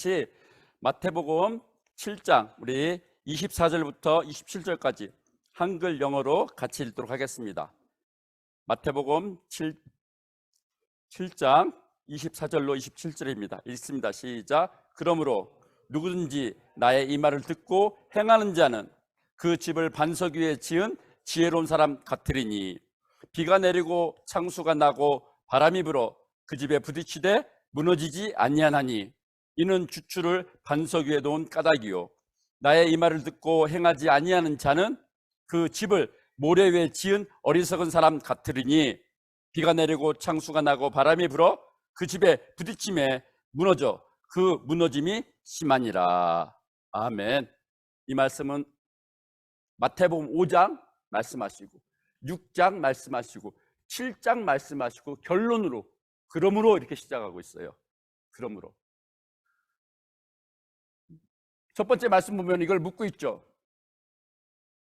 같이 마태복음 7장 우리 24절부터 27절까지 한글 영어로 같이 읽도록 하겠습니다. 마태복음 7, 7장 24절로 27절입니다. 읽습니다. 시작. 그러므로 누구든지 나의 이 말을 듣고 행하는 자는 그 집을 반석 위에 지은 지혜로운 사람 같으리니 비가 내리고 창수가 나고 바람이 불어 그 집에 부딪히되 무너지지 아니하나니 이는 주추를 반석 위에 놓은 까닭이요. 나의 이 말을 듣고 행하지 아니하는 자는 그 집을 모래 위에 지은 어리석은 사람 같으리니 비가 내리고 창수가 나고 바람이 불어 그 집에 부딪힘에 무너져 그 무너짐이 심하니라. 아멘. 이 말씀은 마태복음 5장 말씀하시고 6장 말씀하시고 7장 말씀하시고 결론으로 그러므로 이렇게 시작하고 있어요. 그러므로 첫 번째 말씀 보면 이걸 묻고 있죠.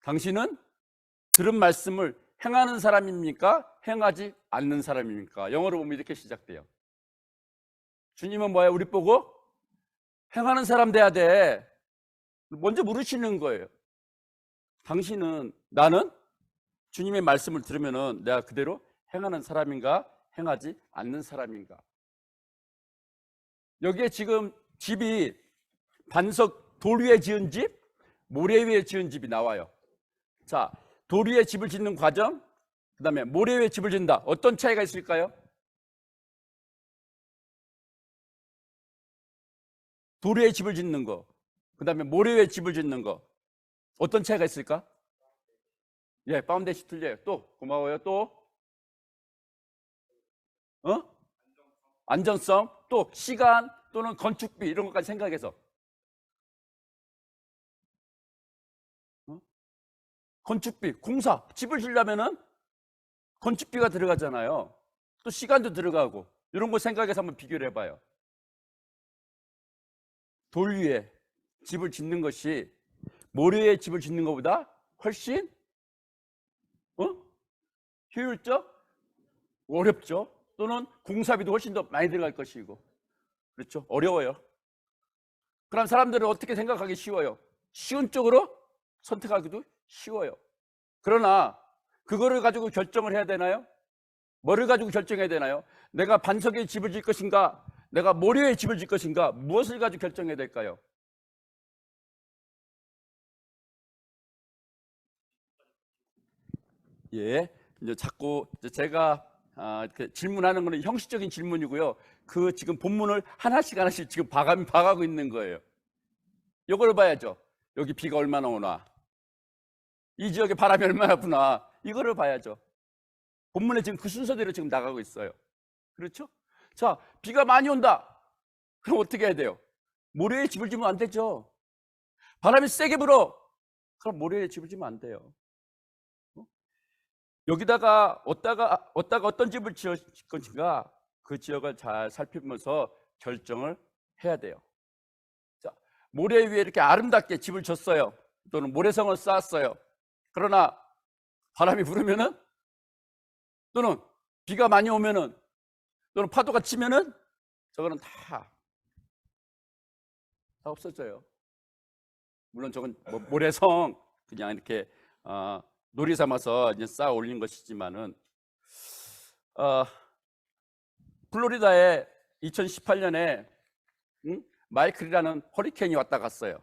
당신은 들은 말씀을 행하는 사람입니까? 행하지 않는 사람입니까? 영어로 보면 이렇게 시작돼요. 주님은 뭐야? 우리 보고 행하는 사람 돼야 돼. 먼저 물으시는 거예요. 당신은 나는 주님의 말씀을 들으면은 내가 그대로 행하는 사람인가 행하지 않는 사람인가 여기에 지금 집이 반석 돌 위에 지은 집 모래 위에 지은 집이 나와요 자 돌 위에 집을 짓는 과정 그 다음에 모래 위에 집을 짓는다 어떤 차이가 있을까요? 돌 위에 집을 짓는 거 그 다음에 모래 위에 집을 짓는 거 어떤 차이가 있을까? 예, 파운데이션 틀려요. 또 고마워요. 또 어? 안전성, 또 시간 또는 건축비 이런 것까지 생각해서 건축비, 공사, 집을 지려면은 건축비가 들어가잖아요. 또 시간도 들어가고 이런 거 생각해서 한번 비교를 해봐요. 돌 위에 집을 짓는 것이 모래 위에 집을 짓는 것보다 훨씬 어? 효율적? 어렵죠. 또는 공사비도 훨씬 더 많이 들어갈 것이고. 그렇죠. 어려워요. 그럼 사람들은 어떻게 생각하기 쉬워요? 쉬운 쪽으로 선택하기도 쉬워요. 그러나 그거를 가지고 결정을 해야 되나요? 뭐를 가지고 결정해야 되나요? 내가 반석에 집을 질 것인가? 내가 모래에 집을 질 것인가? 무엇을 가지고 결정해야 될까요? 예, 이제 자꾸 제가 아, 그 질문하는 거는 형식적인 질문이고요. 그 지금 본문을 하나씩 하나씩 지금 봐가, 봐가고 있는 거예요. 이걸 봐야죠. 여기 비가 얼마나 오나. 이 지역에 바람이 얼마나 부나. 이거를 봐야죠. 본문에 지금 그 순서대로 지금 나가고 있어요. 그렇죠? 자, 비가 많이 온다. 그럼 어떻게 해야 돼요? 모래에 집을 지면 안 되죠. 바람이 세게 불어. 그럼 모래에 집을 지면 안 돼요. 여기다가 어디다가 어디다가 어떤 집을 지을 것인가 그 지역을 잘 살피면서 결정을 해야 돼요. 자, 모래 위에 이렇게 아름답게 집을 졌어요. 또는 모래성을 쌓았어요. 그러나 바람이 불으면은 또는 비가 많이 오면은 또는 파도가 치면은 저거는 다, 다 없어져요. 물론 저건 뭐 모래성 그냥 이렇게 어, 놀이 삼아서 이제 쌓아 올린 것이지만은 어, 플로리다에 2018년에 응? 마이클이라는 허리케인이 왔다 갔어요.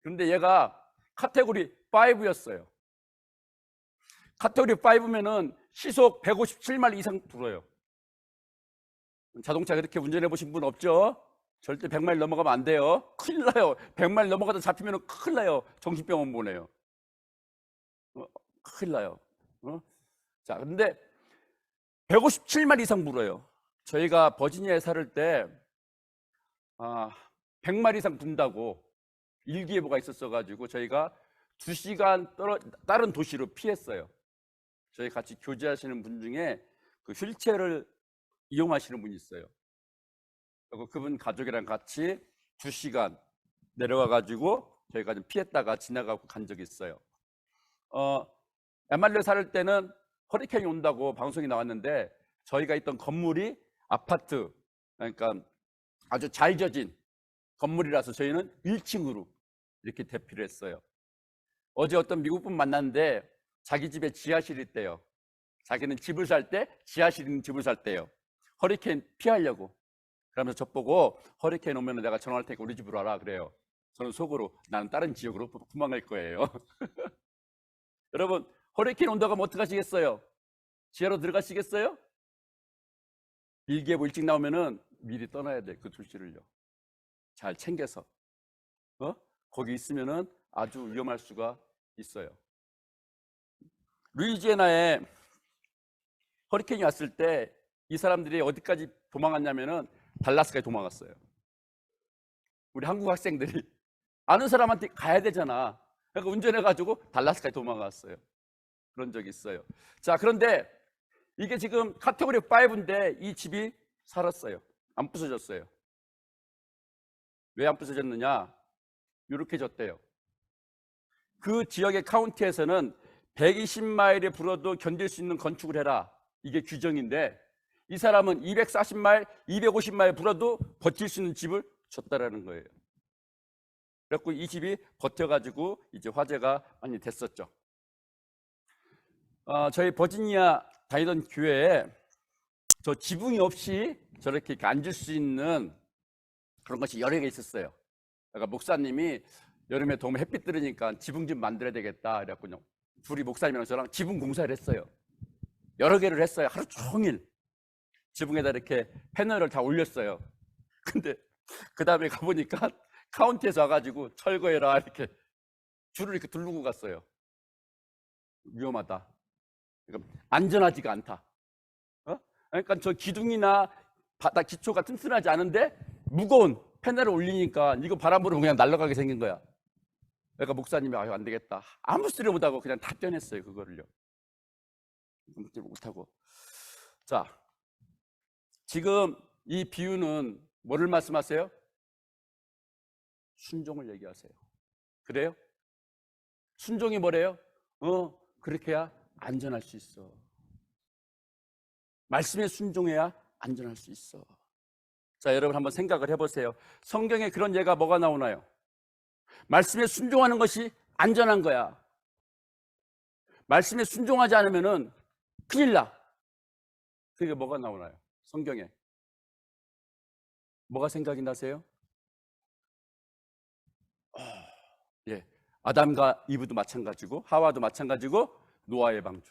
그런데 얘가 카테고리 5였어요. 카테고리 5면은 시속 157마일 이상 불어요. 자동차 그렇게 운전해 보신 분 없죠? 절대 100마일 넘어가면 안 돼요. 큰일 나요. 100마일 넘어가다 잡히면 큰일 나요. 정신병원 보내요. 큰일 나요. 어? 자, 근데 157만 이상 불어요. 저희가 버지니아에 살을 때 아, 100마리 이상 분다고 일기예보가 있었어가지고 저희가 2시간 떨어, 다른 도시로 피했어요. 저희 같이 교제하시는 분 중에 그 휠체어를 이용하시는 분이 있어요. 그리고 그분 가족이랑 같이 2시간 내려와 가지고 저희가 좀 피했다가 지나가고 간 적이 있어요. 어, 에말레 살 때는 허리케인이 온다고 방송이 나왔는데 저희가 있던 건물이 아파트 그러니까 아주 잘 져진 건물이라서 저희는 1층으로 이렇게 대피를 했어요. 어제 어떤 미국 분 만났는데 자기 집에 지하실이 있대요. 자기는 집을 살 때 지하실 있는 집을 살 때요. 허리케인 피하려고. 그러면서 저보고 허리케인 오면 내가 전화할 테니까 우리 집으로 와라 그래요. 저는 속으로 나는 다른 지역으로 도망갈 거예요. 여러분 허리케인 온다고 하면 어떡하시겠어요? 지하로 들어가시겠어요? 일기예보 일찍 나오면은 미리 떠나야 돼 그 둘씨를요. 잘 챙겨서 어 거기 있으면은 아주 위험할 수가 있어요. 루이지애나에 허리케인이 왔을 때 이 사람들이 어디까지 도망갔냐면은 달라스까지 도망갔어요. 우리 한국 학생들이 아는 사람한테 가야 되잖아. 그러니까 운전해가지고 달라스까지 도망갔어요. 그런 적이 있어요. 자, 그런데 이게 지금 카테고리 5인데 이 집이 살았어요. 안 부서졌어요. 왜 안 부서졌느냐? 이렇게 졌대요. 그 지역의 카운티에서는 120마일에 불어도 견딜 수 있는 건축을 해라. 이게 규정인데 이 사람은 240마일, 250마일 불어도 버틸 수 있는 집을 줬다라는 거예요. 그래갖고 이 집이 버텨가지고 이제 화제가 많이 됐었죠. 어, 저희 버지니아 다니던 교회에 저 지붕이 없이 저렇게 앉을 수 있는 그런 것이 여러 개 있었어요. 그러니까 목사님이 여름에 너무 햇빛 들으니까 지붕 좀 만들어야 되겠다. 그래갖고 둘이 목사님이랑 저랑 지붕 공사를 했어요. 여러 개를 했어요. 하루 종일. 지붕에다 이렇게 패널을 다 올렸어요. 근데 그 다음에 가보니까 카운티에서 와가지고 철거해라 이렇게 줄을 이렇게 두르고 갔어요. 위험하다. 그러니까 안전하지가 않다. 어? 그러니까 저 기둥이나 바닥 기초가 튼튼하지 않은데 무거운 패널을 올리니까 이거 바람 불으면 그냥 날아가게 생긴 거야. 그러니까 목사님이 아유 안 되겠다. 아무 소리 못하고 그냥 다 떼냈어요 그거를요. 못하고. 자, 지금 이 비유는 뭐를 말씀하세요? 순종을 얘기하세요. 그래요? 순종이 뭐래요? 어, 그렇게 해야 안전할 수 있어. 말씀에 순종해야 안전할 수 있어. 자, 여러분 한번 생각을 해보세요. 성경에 그런 예가 뭐가 나오나요? 말씀에 순종하는 것이 안전한 거야. 말씀에 순종하지 않으면은 큰일 나. 그게 뭐가 나오나요? 성경에. 뭐가 생각이 나세요? 어, 예. 아담과 이브도 마찬가지고 하와도 마찬가지고 노아의 방주.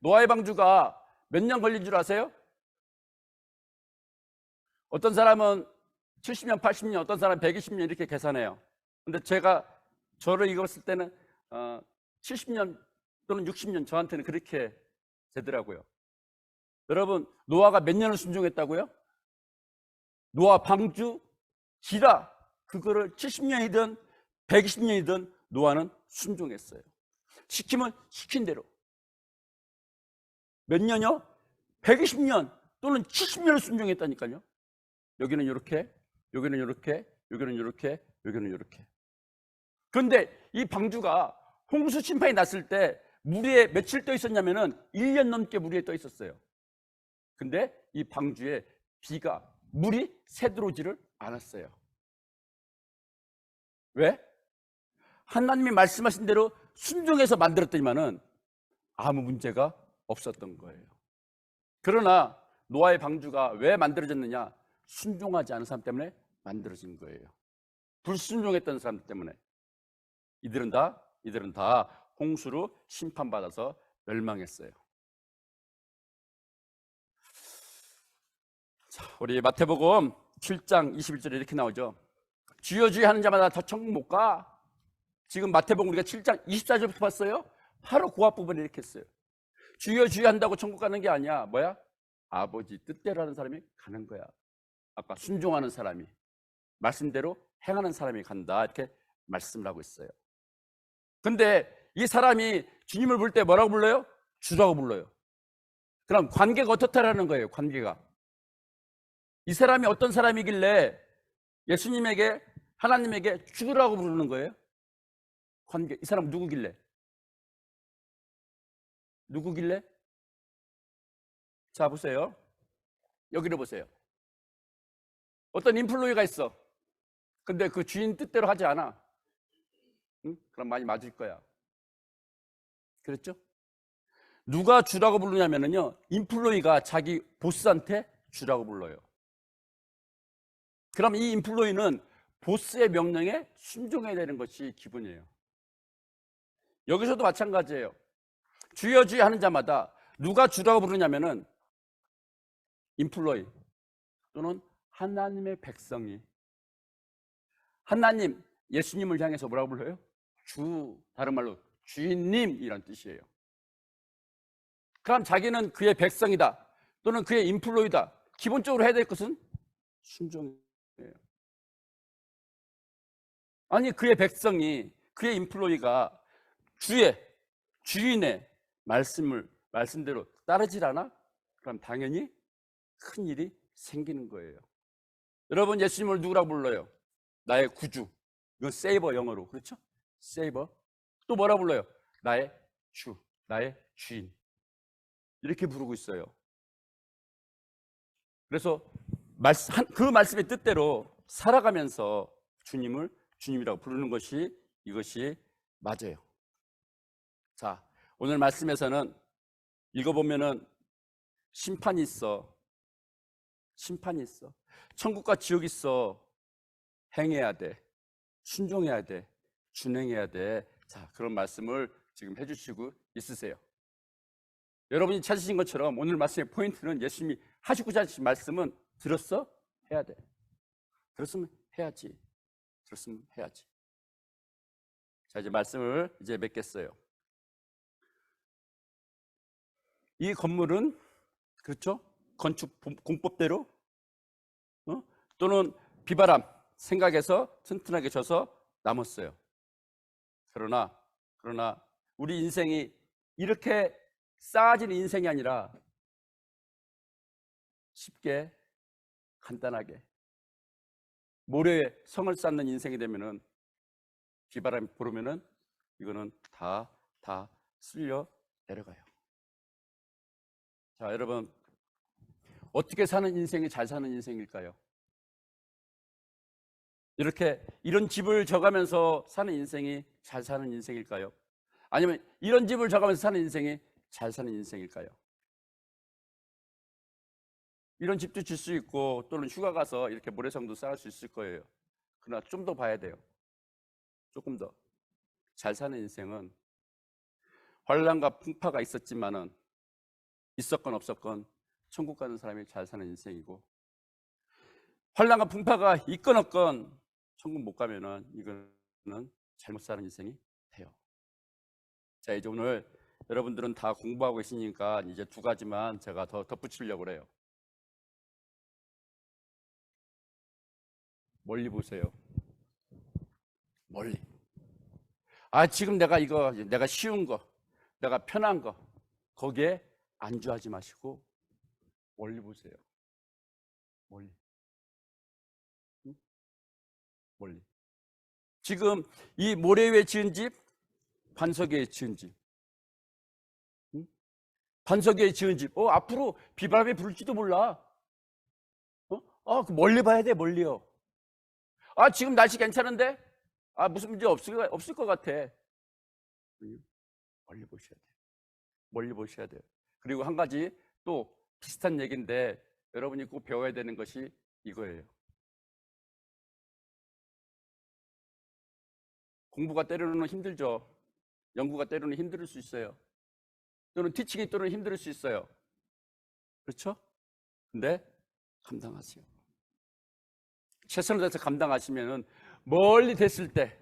노아의 방주가 몇 년 걸린 줄 아세요? 어떤 사람은 70년, 80년, 어떤 사람은 120년 이렇게 계산해요. 근데 제가 저를 읽었을 때는 어, 70년 또는 60년 저한테는 그렇게 되더라고요. 여러분, 노아가 몇 년을 순종했다고요? 노아 방주 기라 그거를 70년이든 120년이든 노아는 순종했어요. 시키면 시킨 대로. 몇 년요? 120년 또는 70년을 순종했다니까요. 여기는 이렇게, 여기는 이렇게, 여기는 이렇게, 여기는 이렇게. 그런데 이 방주가 홍수 심판이 났을 때 물에 며칠 떠 있었냐면은 1년 넘게 물 위에 떠 있었어요. 근데 이 방주에 비가 물이 새들어오지를 않았어요. 왜? 하나님이 말씀하신 대로 순종해서 만들었더니만은 아무 문제가 없었던 거예요. 그러나 노아의 방주가 왜 만들어졌느냐? 순종하지 않은 사람 때문에 만들어진 거예요. 불순종했던 사람 때문에. 이들은 다 이들은 다 홍수로 심판받아서 멸망했어요. 자, 우리 마태복음 7장 21절에 이렇게 나오죠. 주여 주여 하는 자마다 다 천국 못 가. 지금 마태복음 우리가 7장 24절부터 봤어요. 바로 그 앞부분에 이렇게 했어요. 주여 주여 한다고 천국 가는 게 아니야. 뭐야? 아버지 뜻대로 하는 사람이 가는 거야. 아까 순종하는 사람이 말씀대로 행하는 사람이 간다. 이렇게 말씀을 하고 있어요. 근데 이 사람이 주님을 부를 때 뭐라고 불러요? 주라고 불러요. 그럼 관계가 어떻다라는 거예요, 관계가. 이 사람이 어떤 사람이길래 예수님에게, 하나님에게 주라고 부르는 거예요? 관계, 이 사람 누구길래? 누구길래? 자, 보세요. 여기를 보세요. 어떤 인플루이가 있어. 근데 그 주인 뜻대로 하지 않아. 응? 그럼 많이 맞을 거야. 그랬죠? 누가 주라고 부르냐면요. 인플로이가 자기 보스한테 주라고 불러요. 그럼 이 인플로이는 보스의 명령에 순종해야 되는 것이 기본이에요. 여기서도 마찬가지예요. 주여 주여 하는 자마다 누가 주라고 부르냐면은 인플로이 또는 하나님의 백성이 하나님 예수님을 향해서 뭐라고 불러요? 주 다른 말로 주인님이란 뜻이에요. 그럼 자기는 그의 백성이다 또는 그의 인플로이다. 기본적으로 해야 될 것은 순종이에요. 아니 그의 백성이 그의 인플로이가 주의 주인의 말씀을 말씀대로 따르질 않아? 그럼 당연히 큰 일이 생기는 거예요. 여러분 예수님을 누구라고 불러요? 나의 구주. 이건 세이버 영어로 그렇죠? 세이버. 또 뭐라 불러요? 나의 주, 나의 주인. 이렇게 부르고 있어요. 그래서 그 말씀의 뜻대로 살아가면서 주님을 주님이라고 부르는 것이 이것이 맞아요. 자, 오늘 말씀에서는 읽어보면은 심판이 있어. 심판이 있어. 천국과 지옥이 있어. 행해야 돼. 순종해야 돼. 준행해야 돼. 자, 그런 말씀을 지금 해주시고 있으세요. 여러분이 찾으신 것처럼 오늘 말씀의 포인트는 예수님이 하시고자 하신 말씀은 들었어? 해야 돼. 들었으면 해야지. 들었으면 해야지. 자, 이제 말씀을 이제 맺겠어요. 이 건물은 그렇죠? 건축 본- 공법대로 어? 또는 비바람 생각해서 튼튼하게 져서 남았어요. 그러나 그러나 우리 인생이 이렇게 쌓아진 인생이 아니라 쉽게 간단하게 모래에 성을 쌓는 인생이 되면은 비바람이 불으면은 이거는 다 다 쓸려 내려가요. 자, 여러분 어떻게 사는 인생이 잘 사는 인생일까요? 이렇게 이런 집을 져가면서 사는 인생이 잘 사는 인생일까요? 아니면 이런 집을 져가면서 사는 인생이 잘 사는 인생일까요? 이런 집도 질 수 있고 또는 휴가 가서 이렇게 모래성도 쌓을 수 있을 거예요. 그러나 좀 더 봐야 돼요. 조금 더. 잘 사는 인생은 환란과 풍파가 있었지만은 있었건 없었건 천국 가는 사람이 잘 사는 인생이고 환란과 풍파가 있건 없건 천국 못 가면은 이거는 잘못 사는 인생이 돼요. 자 이제 오늘 여러분들은 다 공부하고 계시니까 이제 두 가지만 제가 더 덧붙이려고 그래요. 멀리 보세요. 멀리. 아 지금 내가 이거 내가 쉬운 거, 내가 편한 거 거기에 안주하지 마시고 멀리 보세요. 멀리. 멀리. 지금 이 모래 위에 지은 집, 반석 위에 지은 집. 응? 반석 위에 지은 집. 어, 앞으로 비바람이 불지도 몰라. 어? 아, 그 멀리 봐야 돼, 멀리요. 아, 지금 날씨 괜찮은데? 아, 무슨 문제 없을, 없을 것 같아. 응? 멀리 보셔야 돼요. 멀리 보셔야 돼요. 그리고 한 가지 또 비슷한 얘기인데 여러분이 꼭 배워야 되는 것이 이거예요. 공부가 때로는 힘들죠. 연구가 때로는 힘들 수 있어요. 또는 티칭이 때로는 힘들 수 있어요. 그렇죠? 근데 감당하세요. 최선을 다해서 감당하시면은 멀리 됐을 때,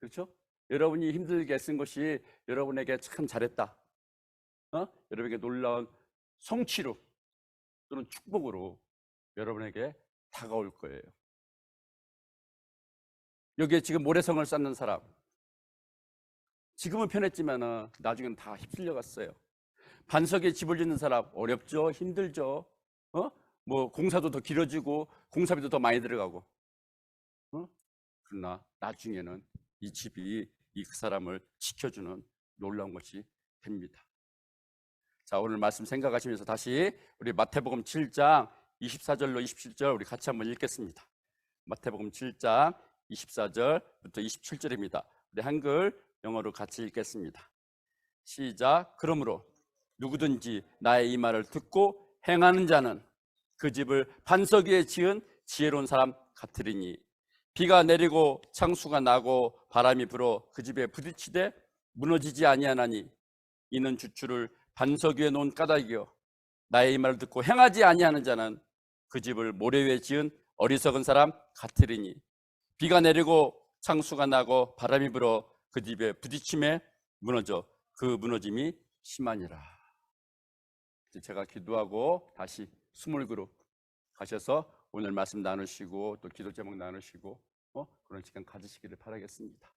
그렇죠? 여러분이 힘들게 쓴 것이 여러분에게 참 잘했다. 어? 여러분에게 놀라운 성취로 또는 축복으로 여러분에게 다가올 거예요. 여기에 지금 모래성을 쌓는 사람, 지금은 편했지만 나중에는 다 휩쓸려 갔어요. 반석에 집을 짓는 사람 어렵죠, 힘들죠. 어? 뭐 공사도 더 길어지고 공사비도 더 많이 들어가고. 어? 그러나 나중에는 이 집이 이그 사람을 지켜주는 놀라운 것이 됩니다. 자, 오늘 말씀 생각하시면서 다시 우리 마태복음 7장 24절로 27절 우리 같이 한번 읽겠습니다. 마태복음 7장 24절부터 27절입니다. 우리 한글 영어로 같이 읽겠습니다. 시작. 그러므로 누구든지 나의 이 말을 듣고 행하는 자는 그 집을 반석 위에 지은 지혜로운 사람 같으리니 비가 내리고 창수가 나고 바람이 불어 그 집에 부딪히되 무너지지 아니하나니 이는 주추를 반석 위에 놓은 까닭이요 나의 이 말을 듣고 행하지 아니하는 자는 그 집을 모래 위에 지은 어리석은 사람 같으리니 비가 내리고 창수가 나고 바람이 불어 그 집에 부딪힘에 무너져 그 무너짐이 심하니라. 제가 기도하고 다시 스몰 그룹 가셔서 오늘 말씀 나누시고 또 기도 제목 나누시고 어? 그런 시간 가지시기를 바라겠습니다.